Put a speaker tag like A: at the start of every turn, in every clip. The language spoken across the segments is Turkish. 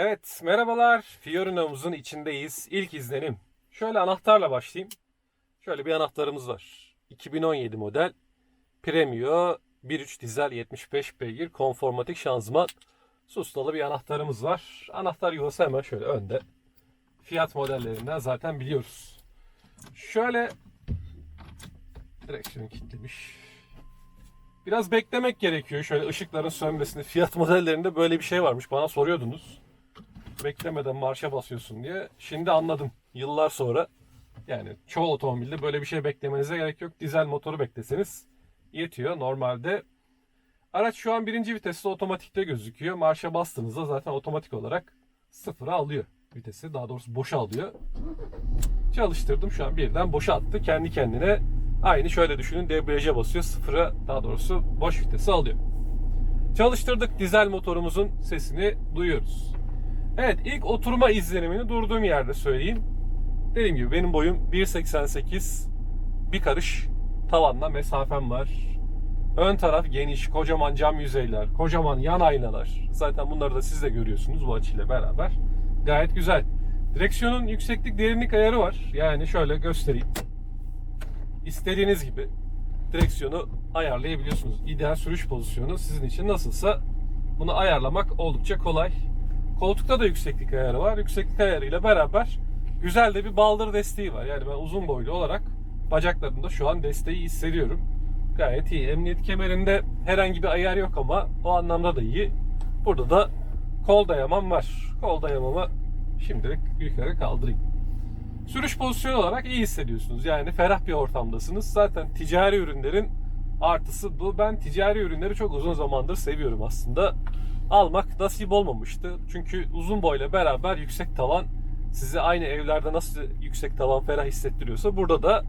A: Evet, merhabalar. Fiorina'mızın içindeyiz. İlk izlenim. Şöyle anahtarla başlayayım. Şöyle bir anahtarımız var. 2017 model. Premio 1.3 dizel 75 beygir konformatik şanzıman. Sustalı bir anahtarımız var. Anahtar yuvası hemen şöyle önde. Fiyat modellerinden zaten biliyoruz. Şöyle direksiyon kilitlemiş. Biraz beklemek gerekiyor. Şöyle ışıkların sönmesini. Fiyat modellerinde böyle bir şey varmış. Bana soruyordunuz. Beklemeden marşa basıyorsun diye. Şimdi anladım. Yıllar sonra. Yani çoğu otomobilde böyle bir şey beklemenize gerek yok. Dizel motoru bekleseniz yetiyor. Normalde araç şu an birinci viteste otomatikte gözüküyor. Marşa bastığınızda zaten otomatik olarak sıfıra alıyor vitesi. Daha doğrusu boşa alıyor. Çalıştırdım şu an birden boşa attı. Kendi kendine aynı şöyle düşünün debriyaja basıyor. Sıfıra daha doğrusu boş vitesi alıyor. Çalıştırdık dizel motorumuzun sesini duyuyoruz. Evet ilk oturma izlenimini durduğum yerde söyleyeyim. Dediğim gibi benim boyum 1.88 bir karış tavanla mesafem var. Ön taraf geniş, kocaman cam yüzeyler, kocaman yan aynalar. Zaten bunları da siz de görüyorsunuz bu açıyla beraber. Gayet güzel. Direksiyonun yükseklik derinlik ayarı var. Yani şöyle göstereyim. İstediğiniz gibi direksiyonu ayarlayabiliyorsunuz. İdeal sürüş pozisyonu sizin için nasılsa bunu ayarlamak oldukça kolay. Koltukta da yükseklik ayarı var. Yükseklik ayarıyla beraber güzel de bir baldır desteği var. Yani ben uzun boylu olarak bacaklarımda şu an desteği hissediyorum. Gayet iyi. Emniyet kemerinde herhangi bir ayar yok ama o anlamda da iyi. Burada da kol dayamam var. Kol dayamamı şimdilik yukarı kaldırayım. Sürüş pozisyonu olarak iyi hissediyorsunuz. Yani ferah bir ortamdasınız. Zaten ticari ürünlerin artısı bu. Ben ticari ürünleri çok uzun zamandır seviyorum aslında. Almak nasip olmamıştı. Çünkü uzun boyla beraber yüksek tavan sizi aynı evlerde nasıl yüksek tavan ferah hissettiriyorsa burada da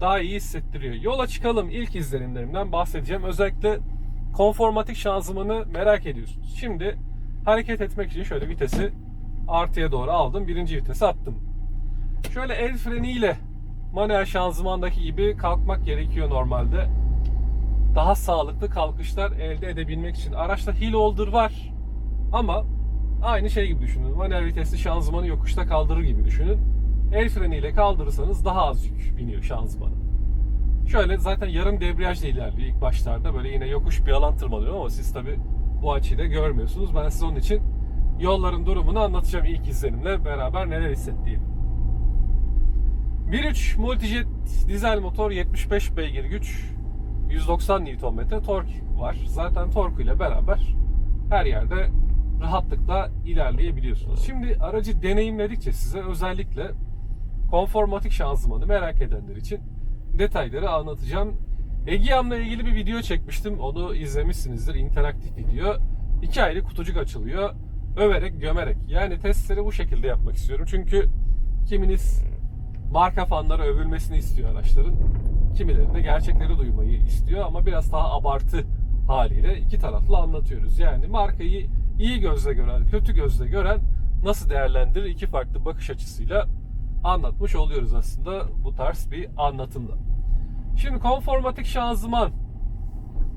A: daha iyi hissettiriyor. Yola çıkalım. İlk izlenimlerimden bahsedeceğim. Özellikle konformatik şanzımanı merak ediyorsunuz. Şimdi hareket etmek için şöyle vitesi artıya doğru aldım. Birinci vitesi attım. Şöyle el freniyle manuel şanzımandaki gibi kalkmak gerekiyor normalde. Daha sağlıklı kalkışlar elde edebilmek için. Araçta hill holder var ama aynı şey gibi düşünün. Manuel vitesli şanzımanı yokuşta kaldırır gibi düşünün. El freniyle kaldırırsanız daha az yük biniyor şanzımana. Şöyle zaten yarım debriyajla ilerliyor ilk başlarda. Böyle yine yokuş bir alan tırmanıyor ama siz tabi bu açıyı da görmüyorsunuz. Ben size onun için yolların durumunu anlatacağım ilk izlenimle beraber neler hissettiğimi. 1.3 Multijet dizel motor 75 beygir güç 190 Nm tork var. Zaten torku ile beraber her yerde rahatlıkla ilerleyebiliyorsunuz. Şimdi aracı deneyimledikçe size özellikle konformatik şanzımanı merak edenler için detayları anlatacağım. Egeam'la ilgili bir video çekmiştim. Onu izlemişsinizdir. interaktif video. İki ayrı kutucuk açılıyor. Överek gömerek. Yani testleri bu şekilde yapmak istiyorum. Çünkü kiminiz marka fanları övülmesini istiyor araçların. Kimileri gerçekleri duymayı istiyor ama biraz daha abartı haliyle iki taraflı anlatıyoruz. Yani markayı iyi gözle gören, kötü gözle gören nasıl değerlendirir iki farklı bakış açısıyla anlatmış oluyoruz aslında bu tarz bir anlatımda. Şimdi konformatik şanzıman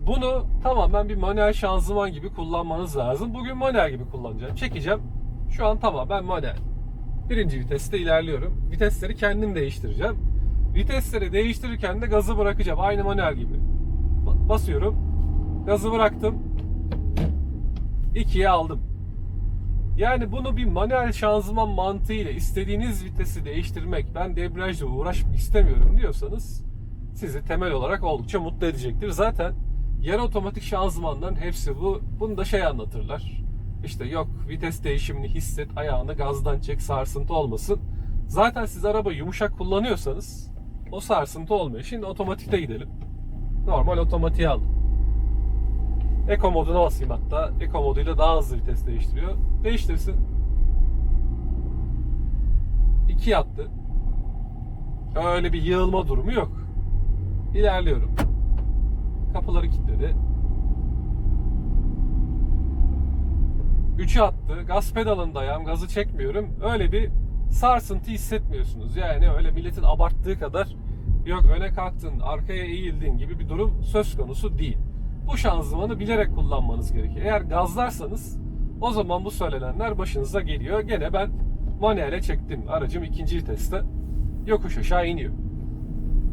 A: bunu tamamen bir manuel şanzıman gibi kullanmanız lazım. Bugün manuel gibi kullanacağım. Çekeceğim. Şu an tamamen manuel. Birinci viteste ilerliyorum. Vitesleri kendim değiştireceğim. Vitesleri değiştirirken de gazı bırakacağım. Aynı manuel gibi. Ba- Basıyorum. Gazı bıraktım. 2'ye aldım. Yani bunu bir manuel şanzıman mantığıyla istediğiniz vitesi değiştirmek, ben debriyajla uğraşmak istemiyorum diyorsanız sizi temel olarak oldukça mutlu edecektir. Zaten yarı otomatik şanzımanların hepsi bu. Bunu da şey anlatırlar. İşte yok vites değişimini hisset, ayağını gazdan çek, sarsıntı olmasın. Zaten siz araba yumuşak kullanıyorsanız o sarsıntı olmuyor. Şimdi otomatikte gidelim. Normal otomatiğe aldım. Eko moduna basayım hatta. Eko moduyla daha hızlı vites değiştiriyor. Değiştirsin. 2 yattı. Öyle bir yığılma durumu yok. İlerliyorum. Kapıları kilitledi. 3'e attı. Gaz pedalında ayağım. Gazı çekmiyorum. Öyle bir sarsıntı hissetmiyorsunuz. Yani öyle milletin abarttığı kadar yok öne kalktın, arkaya eğildin gibi bir durum söz konusu değil. Bu şanzımanı bilerek kullanmanız gerekiyor. Eğer gazlarsanız O zaman bu söylenenler başınıza geliyor. Gene ben manuele çektim. Aracım ikinci viteste yokuş aşağı iniyor.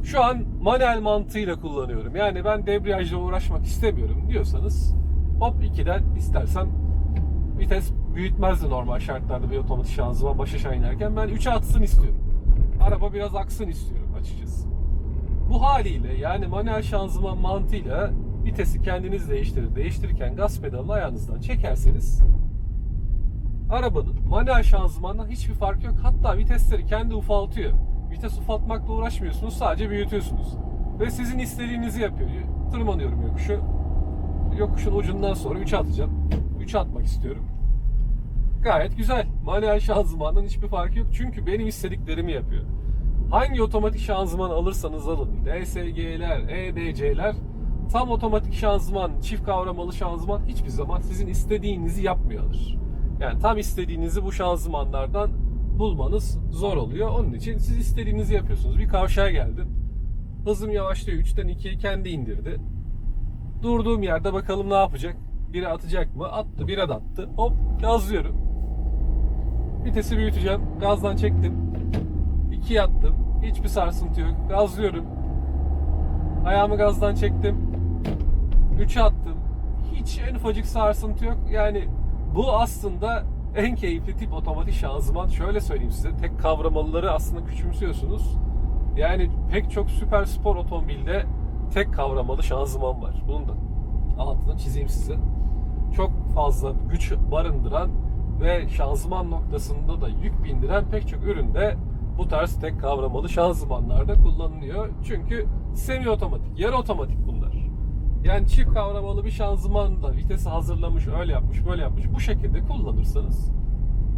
A: Şu an manuel mantığıyla kullanıyorum. Yani ben debriyajla uğraşmak istemiyorum diyorsanız hop 2'den istersen vites büyütmezdi normal şartlarda bir otomatik şanzıman baş aşağı inerken ben 3'e atsın istiyorum. Araba biraz aksın istiyorum açıkçası. Bu haliyle yani manuel şanzıman mantığıyla vitesi kendiniz değiştirir. Değiştirirken gaz pedalını ayağınızdan çekerseniz arabanın manuel şanzımandan hiçbir fark yok. Hatta vitesleri kendi ufaltıyor. Vites ufaltmakla uğraşmıyorsunuz. Sadece büyütüyorsunuz. Ve sizin istediğinizi yapıyor. Tırmanıyorum yokuşu. Yokuşun ucundan sonra 3'e atacağım. 3'e atmak istiyorum. Gayet güzel. Manuel şanzımandan hiçbir farkı yok. Çünkü benim istediklerimi yapıyor. Hangi otomatik şanzıman alırsanız alın. DSG'ler, EDC'ler tam otomatik şanzıman, çift kavramalı şanzıman hiçbir zaman sizin istediğinizi yapmıyorlar. Yani tam istediğinizi bu şanzımanlardan bulmanız zor oluyor. Onun için siz istediğinizi yapıyorsunuz. Bir kavşağa geldim. Hızım yavaşlıyor. 3'ten 2'ye kendi indirdi. Durduğum yerde bakalım ne yapacak. Biri atacak mı? Attı. Biri de attı. Hop gazlıyorum. Vitesi büyüteceğim. Gazdan çektim. 2'ye attım. Hiçbir sarsıntı yok. Gazlıyorum. Ayağımı gazdan çektim. 3'e attım. Hiç en ufacık sarsıntı yok. Yani bu aslında en keyifli tip otomatik şanzıman. Şöyle söyleyeyim size. Tek kavramalıları aslında küçümsüyorsunuz. Yani pek çok süper spor otomobilde tek kavramalı şanzıman var. Bunun da altını çizeyim size. Çok fazla güç barındıran ve şanzıman noktasında da yük bindiren pek çok üründe bu tarz tek kavramalı şanzımanlarda kullanılıyor. Çünkü semi otomatik, yarı otomatik bunlar. Yani çift kavramalı bir şanzımanla vitesi hazırlamış, öyle yapmış, böyle yapmış. Bu şekilde kullanırsanız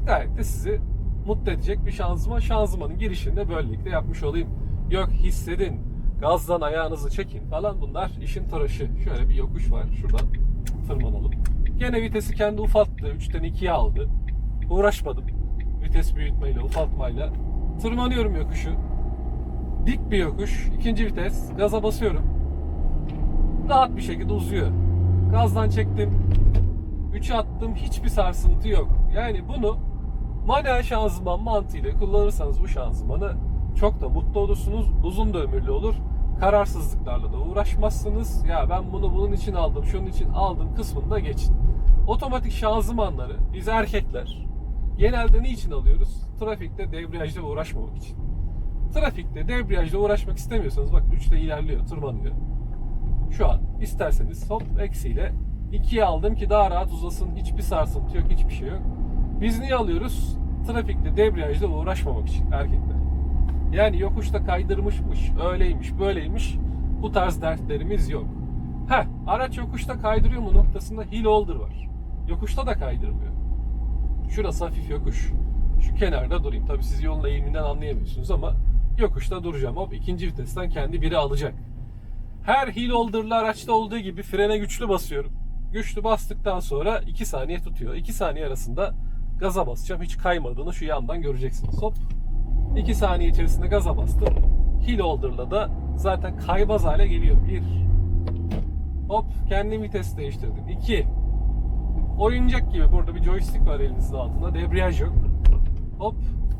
A: gayet de sizi mutlu edecek bir şanzıman. Şanzımanın girişini de böylelikle yapmış olayım. Yok hissedin, gazdan ayağınızı çekin falan bunlar işin tıraşı. Şöyle bir yokuş var. Şuradan tırmanalım. Gene vitesi kendi ufalttı. 3'ten 2'ye aldı. Uğraşmadım. Vites büyütmeyle, ufaltmayla. Tırmanıyorum yokuşu. Dik bir yokuş. ikinci vites. Gaza basıyorum. Rahat bir şekilde uzuyor. Gazdan çektim. 3'e attım. Hiçbir sarsıntı yok. Yani bunu manuel şanzıman mantığıyla kullanırsanız bu şanzımanı çok da mutlu olursunuz. Uzun da ömürlü olur. Kararsızlıklarla da uğraşmazsınız. Ya ben bunu bunun için aldım, şunun için aldım kısmında geçin. Otomatik şanzımanları biz erkekler genelde niçin alıyoruz? Trafikte debriyajla uğraşmamak için. Trafikte debriyajla uğraşmak istemiyorsanız bakın 3'te ilerliyor, tırmanıyor. Şu an isterseniz hop eksiyle 2'ye aldım ki daha rahat uzasın. Hiçbir sarsıntı yok, hiçbir şey yok. Biz niye alıyoruz? Trafikte debriyajla uğraşmamak için erkekler. Yani yokuşta kaydırmışmış, öyleymiş, böyleymiş. Bu tarz dertlerimiz yok. Heh, araç yokuşta kaydırıyor mu noktasında hill holder var. Yokuşta da kaydırmıyor. Şurası hafif yokuş. Şu kenarda durayım. Tabii siz yolun eğiminden anlayamıyorsunuz ama yokuşta duracağım. Hop ikinci vitesten kendi biri alacak. Her hill holder'lı araçta olduğu gibi frene güçlü basıyorum. Güçlü bastıktan sonra 2 saniye tutuyor. 2 saniye arasında gaza basacağım. Hiç kaymadığını şu yandan göreceksiniz. Hop 2 saniye içerisinde gaza bastım. Hill holder'la da zaten kaymaz hale geliyor. 1 Hop kendi vites değiştirdim. 2 Oyuncak gibi burada bir joystick var elinizin altında. Debriyaj yok. Hop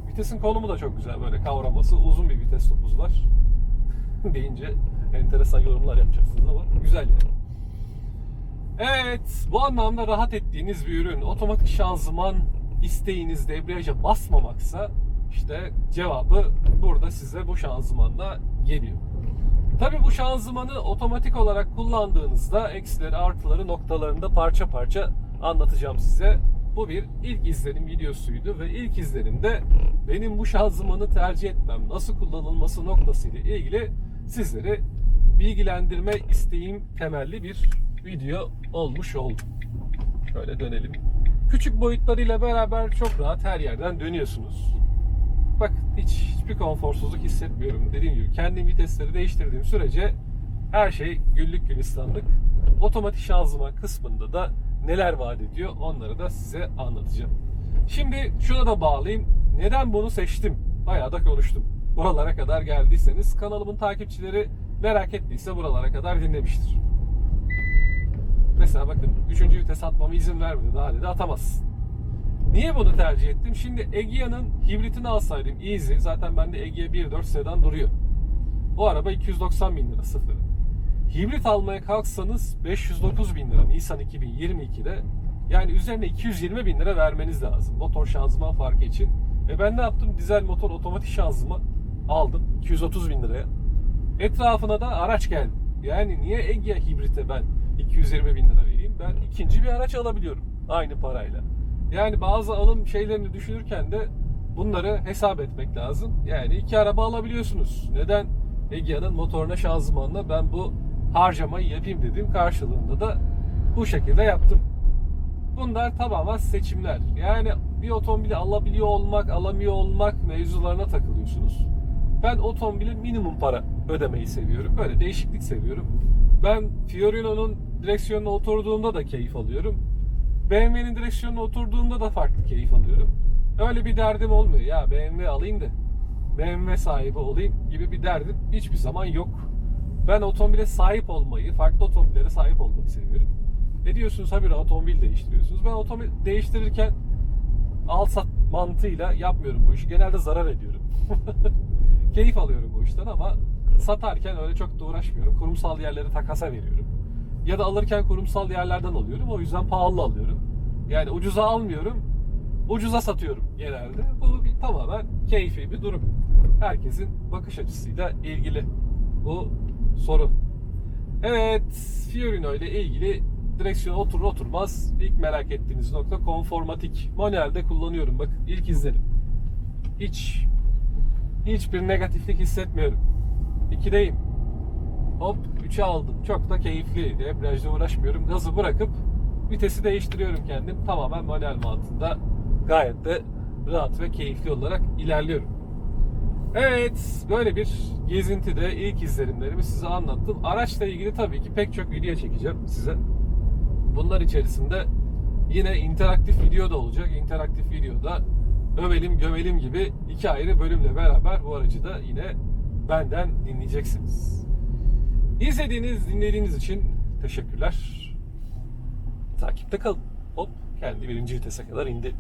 A: vitesin konumu da çok güzel böyle kavraması. Uzun bir vites topuz var. deyince enteresan yorumlar yapacaksınız ama güzel yani. Evet, bu anlamda rahat ettiğiniz bir ürün. Otomatik şanzıman isteğiniz debriyaja basmamaksa işte cevabı burada size bu şanzımanla geliyor. Tabi bu şanzımanı otomatik olarak kullandığınızda eksileri artıları noktalarında parça parça anlatacağım size. Bu bir ilk izlenim videosuydu ve ilk izlenimde benim bu şanzımanı tercih etmem, nasıl kullanılması noktasıyla ilgili sizleri bilgilendirme isteğim temelli bir video olmuş oldu. Şöyle dönelim. Küçük boyutlarıyla beraber çok rahat her yerden dönüyorsunuz. Bak hiç hiçbir konforsuzluk hissetmiyorum. Dediğim gibi kendi vitesleri değiştirdiğim sürece her şey güllük gülistanlık. Otomatik şanzıman kısmında da neler vaat ediyor onları da size anlatacağım. Şimdi şuna da bağlayayım. Neden bunu seçtim? Bayağı da konuştum. Buralara kadar geldiyseniz kanalımın takipçileri merak ettiyse buralara kadar dinlemiştir. Mesela bakın 3. vites atmama izin vermedi. Daha dedi atamazsın. Niye bunu tercih ettim? Şimdi Egea'nın hibritini alsaydım Easy. Zaten bende Egea 1.4 sedan duruyor. O araba 290 bin lira sıfırı. Hibrit almaya kalksanız 509 bin lira Nisan 2022'de yani üzerine 220 bin lira vermeniz lazım motor şanzıman farkı için. Ve ben ne yaptım? Dizel motor otomatik şanzıman aldım 230 bin liraya. Etrafına da araç geldi. Yani niye Egea hibrite ben 220 bin lira vereyim? Ben ikinci bir araç alabiliyorum aynı parayla. Yani bazı alım şeylerini düşünürken de bunları hesap etmek lazım. Yani iki araba alabiliyorsunuz. Neden Egea'nın motoruna şanzımanla ben bu harcamayı yapayım dedim. Karşılığında da bu şekilde yaptım. Bunlar tamamen seçimler. Yani bir otomobili alabiliyor olmak, alamıyor olmak mevzularına takılıyorsunuz. Ben otomobili minimum para ödemeyi seviyorum. Böyle değişiklik seviyorum. Ben Fiorino'nun direksiyonuna oturduğumda da keyif alıyorum. BMW'nin direksiyonuna oturduğumda da farklı keyif alıyorum. Öyle bir derdim olmuyor. Ya BMW alayım da BMW sahibi olayım gibi bir derdim hiçbir zaman yok. Ben otomobile sahip olmayı, farklı otomobillere sahip olmayı seviyorum. Ne diyorsunuz habire otomobil değiştiriyorsunuz. Ben otomobil değiştirirken al sat mantığıyla yapmıyorum bu işi. Genelde zarar ediyorum. Keyif alıyorum bu işten ama satarken öyle çok da uğraşmıyorum. Kurumsal yerleri takasa veriyorum. Ya da alırken kurumsal yerlerden alıyorum. O yüzden pahalı alıyorum. Yani ucuza almıyorum. Ucuza satıyorum genelde. Bu bir tamamen keyfi bir durum. Herkesin bakış açısıyla ilgili bu soru. Evet, Fiorino ile ilgili direksiyon oturur oturmaz ilk merak ettiğiniz nokta konformatik. Manuelde kullanıyorum bakın ilk izlerim. Hiç hiçbir negatiflik hissetmiyorum. 2'deyim. Hop 3'e aldım. Çok da keyifli. Debriyajla uğraşmıyorum. Gazı bırakıp vitesi değiştiriyorum kendim. Tamamen manuel mantığında gayet de rahat ve keyifli olarak ilerliyorum. Evet, böyle bir gezintide ilk izlenimlerimi size anlattım. Araçla ilgili tabii ki pek çok video çekeceğim size. Bunlar içerisinde yine interaktif video da olacak. İnteraktif videoda övelim gömelim gibi iki ayrı bölümle beraber bu aracı da yine benden dinleyeceksiniz. İzlediğiniz, dinlediğiniz için teşekkürler. Takipte kalın. Hop, kendi birinci vitese kadar indi.